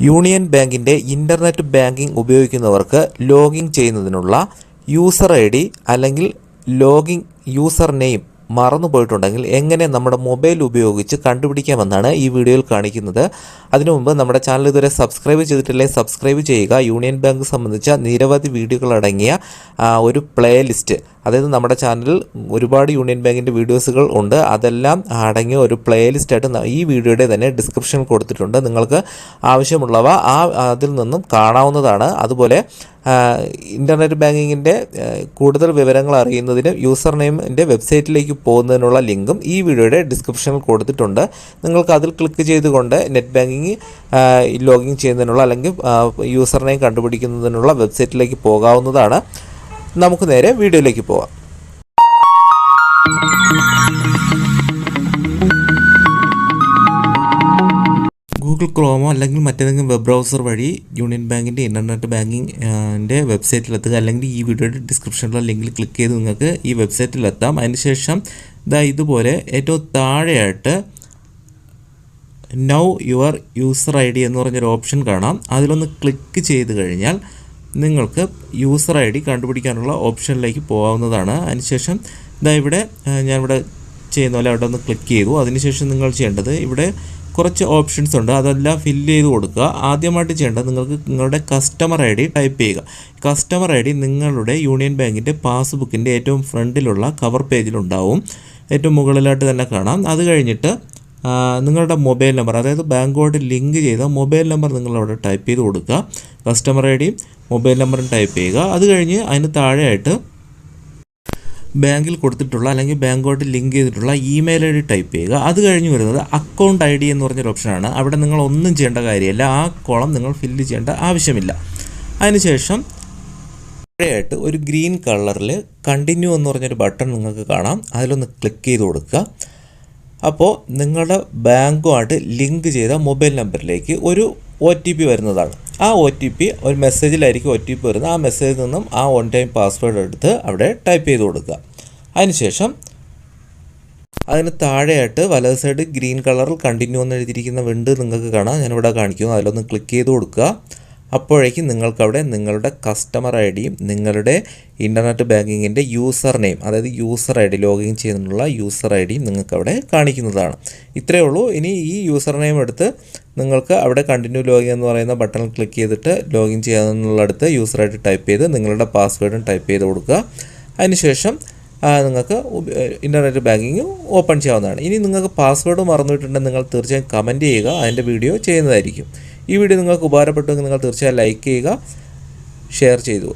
Union ബാങ്കിന്റെ internet banking ഉപയോഗിക്കുന്നവർക്ക് login ചെയ്യുന്നതിനുള്ള യൂസർ ഐ അല്ലെങ്കിൽ ലോഗിൻ യൂസർ നെയിം മറന്നു പോയിട്ടുണ്ടെങ്കിൽ എങ്ങനെ നമ്മുടെ മൊബൈൽ ഉപയോഗിച്ച് കണ്ടുപിടിക്കാമെന്നാണ് ഈ വീഡിയോയിൽ കാണിക്കുന്നത്. അതിനു മുമ്പ് നമ്മുടെ ചാനൽ ഇതുവരെ സബ്സ്ക്രൈബ് ചെയ്തിട്ടില്ലേ സബ്സ്ക്രൈബ് ചെയ്യുക. യൂണിയൻ ബാങ്ക് സംബന്ധിച്ച നിരവധി ആ, ഒരു പ്ലേ ലിസ്റ്റ് അതായത് നമ്മുടെ ചാനലിൽ ഒരുപാട് യൂണിയൻ ബാങ്കിന്റെ വീഡിയോസുകൾ ഉണ്ട്. അതെല്ലാം അടങ്ങിയ ഒരു പ്ലേ ലിസ്റ്റായിട്ട് ന- ഈ വീഡിയോയുടെ തന്നെ ഡിസ്ക്രിപ്ഷനിൽ കൊടുത്തിട്ടുണ്ട്. നിങ്ങൾക്ക് ആവശ്യമുള്ളവ ആ അതിൽ നിന്നും കാണാവുന്നതാണ്. അതുപോലെ ഇന്റർനെറ്റ് ബാങ്കിങ്ങിന്റെ കൂടുതൽ വിവരങ്ങൾ അറിയുന്നതിന് യൂസർ നെയിമിന്റെ വെബ്സൈറ്റിലേക്ക് പോകുന്നതിനുള്ള ലിങ്കും ഈ വീഡിയോയുടെ ഡിസ്ക്രിപ്ഷനിൽ കൊടുത്തിട്ടുണ്ട്. നിങ്ങൾക്ക് അതിൽ ക്ലിക്ക് ചെയ്തുകൊണ്ട് നെറ്റ് ബാങ്കിങ് ലോഗിൻ ചെയ്യുന്നതിനുള്ള അല്ലെങ്കിൽ യൂസർ നെയിം കണ്ടുപിടിക്കുന്നതിനുള്ള വെബ്സൈറ്റിലേക്ക് പോകാവുന്നതാണ്. നമുക്ക് നേരെ വീഡിയോയിലേക്ക് പോകാം ഗൂഗിൾ ക്രോമോ അല്ലെങ്കിൽ മറ്റേതെങ്കിലും വെബ് ബ്രൗസർ വഴി യൂണിയൻ ബാങ്കിന്റെ ഇന്റർനെറ്റ് ബാങ്കിങ്ങിന്റെ വെബ്സൈറ്റിലെത്തുക അല്ലെങ്കിൽ ഈ വീഡിയോയുടെ ഡിസ്ക്രിപ്ഷനിലുള്ള ലിങ്കിൽ ക്ലിക്ക് ചെയ്ത് നിങ്ങൾക്ക് ഈ വെബ്സൈറ്റിലെത്താം. അതിനുശേഷം ഇതാ ഇതുപോലെ ഏറ്റവും താഴെയായിട്ട് now your user I D എന്ന് പറഞ്ഞൊരു ഓപ്ഷൻ കാണാം. അതിലൊന്ന് ക്ലിക്ക് ചെയ്ത് കഴിഞ്ഞാൽ നിങ്ങൾക്ക് യൂസർ ഐ ഡി കണ്ടുപിടിക്കാനുള്ള ഓപ്ഷനിലേക്ക് പോകാവുന്നതാണ്. അതിനുശേഷം ഇതാ ഇവിടെ ഞാനിവിടെ ചെയ്യുന്ന പോലെ അവിടെ ഒന്ന് ക്ലിക്ക് ചെയ്തു. അതിനുശേഷം നിങ്ങൾ ചെയ്യേണ്ടത് ഇവിടെ കുറച്ച് ഓപ്ഷൻസ് ഉണ്ട്. അതെല്ലാം ഫില്ല് ചെയ്ത് കൊടുക്കുക. ആദ്യമായിട്ട് ചെയ്യേണ്ടത് നിങ്ങൾക്ക് നിങ്ങളുടെ കസ്റ്റമർ ഐ ഡി ടൈപ്പ് ചെയ്യുക. കസ്റ്റമർ ഐ ഡി നിങ്ങളുടെ യൂണിയൻ ബാങ്കിന്റെ പാസ്ബുക്കിന്റെ ഏറ്റവും ഫ്രണ്ടിലുള്ള കവർ പേജിലുണ്ടാവും ഏറ്റവും മുകളിലായിട്ട് തന്നെ കാണാം. അത് കഴിഞ്ഞിട്ട് നിങ്ങളുടെ മൊബൈൽ നമ്പർ അതായത് ബാങ്കുമായിട്ട് ലിങ്ക് ചെയ്ത മൊബൈൽ നമ്പർ നിങ്ങളവിടെ ടൈപ്പ് ചെയ്ത് കൊടുക്കുക. കസ്റ്റമർ ഐ ഡിയും മൊബൈൽ നമ്പറും ടൈപ്പ് ചെയ്യുക. അത് കഴിഞ്ഞ് അതിന് താഴെയായിട്ട് ബാങ്കിൽ കൊടുത്തിട്ടുള്ള അല്ലെങ്കിൽ ബാങ്കുമായിട്ട് ലിങ്ക് ചെയ്തിട്ടുള്ള ഇമെയിൽ ഐ ഡി ടൈപ്പ് ചെയ്യുക. അത് കഴിഞ്ഞ് വരുന്നത് അക്കൗണ്ട് ഐ ഡി എന്ന് പറഞ്ഞൊരു ഓപ്ഷനാണ്. അവിടെ നിങ്ങൾ ഒന്നും ചെയ്യേണ്ട കാര്യമില്ല. ആ കോളം നിങ്ങൾ ഫില്ല് ചെയ്യേണ്ട ആവശ്യമില്ല. അതിനുശേഷം താഴെയായിട്ട് ഒരു ഗ്രീൻ കളറിൽ കണ്ടിന്യൂ എന്ന് പറഞ്ഞൊരു ബട്ടൺ നിങ്ങൾക്ക് കാണാം. അതിലൊന്ന് ക്ലിക്ക് ചെയ്ത് കൊടുക്കുക. അപ്പോൾ നിങ്ങളുടെ ബാങ്കുമായിട്ട് ലിങ്ക് ചെയ്ത മൊബൈൽ നമ്പറിലേക്ക് ഒരു ഒ ടി പി വരുന്നതാണ്. ആ ഒ ടി പി ഒരു മെസ്സേജിലായിരിക്കും ഒ ടി പി വരുന്നത്. ആ മെസ്സേജിൽ നിന്നും ആ വൺ ടൈം പാസ്വേഡ് എടുത്ത് അവിടെ ടൈപ്പ് ചെയ്ത് കൊടുക്കുക. അതിനുശേഷം അതിന് താഴെയായിട്ട് വലത് സൈഡ് ഗ്രീൻ കളറിൽ കണ്ടിന്യൂ എന്ന് എഴുതിയിരിക്കുന്ന വിണ്ട് നിങ്ങൾക്ക് കാണാം. ഞാനിവിടെ കാണിക്കുന്നു. അതിലൊന്ന് ക്ലിക്ക് ചെയ്ത് കൊടുക്കുക. അപ്പോഴേക്കും നിങ്ങൾക്കവിടെ നിങ്ങളുടെ കസ്റ്റമർ ഐ ഡിയും നിങ്ങളുടെ ഇന്റർനെറ്റ് ബാങ്കിങ്ങിന്റെ യൂസർ നെയിം അതായത് യൂസർ ഐ ഡി ലോഗിൻ ചെയ്യുന്നതിനുള്ള യൂസർ ഐ ഡിയും നിങ്ങൾക്കവിടെ കാണിക്കുന്നതാണ്. ഇത്രയേ ഉള്ളൂ. ഇനി ഈ യൂസർ നെയിം എടുത്ത് നിങ്ങൾക്ക് അവിടെ കണ്ടിന്യൂ ലോഗിൻ എന്ന് പറയുന്ന ബട്ടൺ ക്ലിക്ക് ചെയ്തിട്ട് ലോഗിൻ ചെയ്യാനുള്ളടുത്ത് യൂസർ ഐ ഡി ടൈപ്പ് ചെയ്ത് നിങ്ങളുടെ പാസ്വേഡും ടൈപ്പ് ചെയ്ത് കൊടുക്കുക. അതിനുശേഷം നിങ്ങൾക്ക് ഇന്റർനെറ്റ് ബാങ്കിങ് ഓപ്പൺ ചെയ്യാവുന്നതാണ്. ഇനി നിങ്ങൾക്ക് പാസ്വേഡ് മറന്നിട്ടുണ്ടെങ്കിൽ നിങ്ങൾ തീർച്ചയായും കമന്റ് ചെയ്യുക. അതിന്റെ വീഡിയോ ചെയ്യുന്നതായിരിക്കും. ഈ വീഡിയോ നിങ്ങൾക്ക് ഉപകാരപ്പെട്ടുവെങ്കിൽ നിങ്ങൾ തീർച്ചയായും ലൈക്ക് ചെയ്യുക ഷെയർ ചെയ്തു.